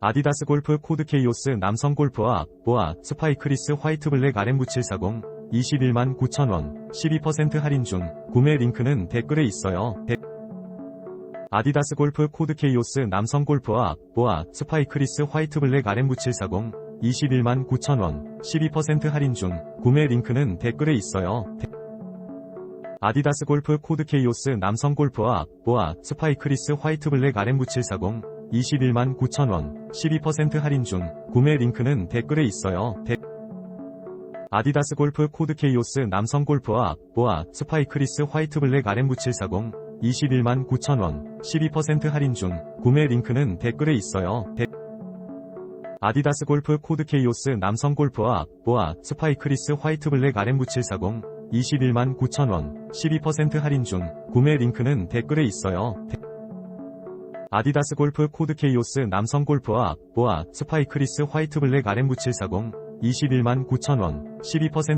아디다스 골프 코드 케이오스 남성 골프와 보아 스파이크리스 화이트 블랙 RM9740 21만 9천원 12% 할인 중 구매 링크는 댓글에 있어요. 데- 아디다스 골프 코드 케이오스 남성 골프와 보아 스파이크리스 화이트 블랙 RM9740 21만 9천원 12% 할인 중 구매 링크는 댓글에 있어요. 데- 아디다스 골프 코드 케이오스 남성 골프와 보아 스파이크리스 화이트 블랙 RM9740 21만 9천원 12% 할인 중 구매 링크는 댓글에 있어요. 데- 아디다스 골프 코드 케이오스 남성 골프와 보아 스파이크리스 화이트 블랙 RM9740 21만 9천원 12% 할인 중 구매 링크는 댓글에 있어요. 데- 아디다스 골프 코드 케이오스 남성 골프와 보아 스파이크리스 화이트 블랙 RM9740 21만 9천원 12% 할인 중 구매 링크는 댓글에 있어요. 데- 아디다스 골프 코드 케이오스 남성 골프와 보아 스파이크리스 화이트 블랙 RM9740 21만 9천원 12%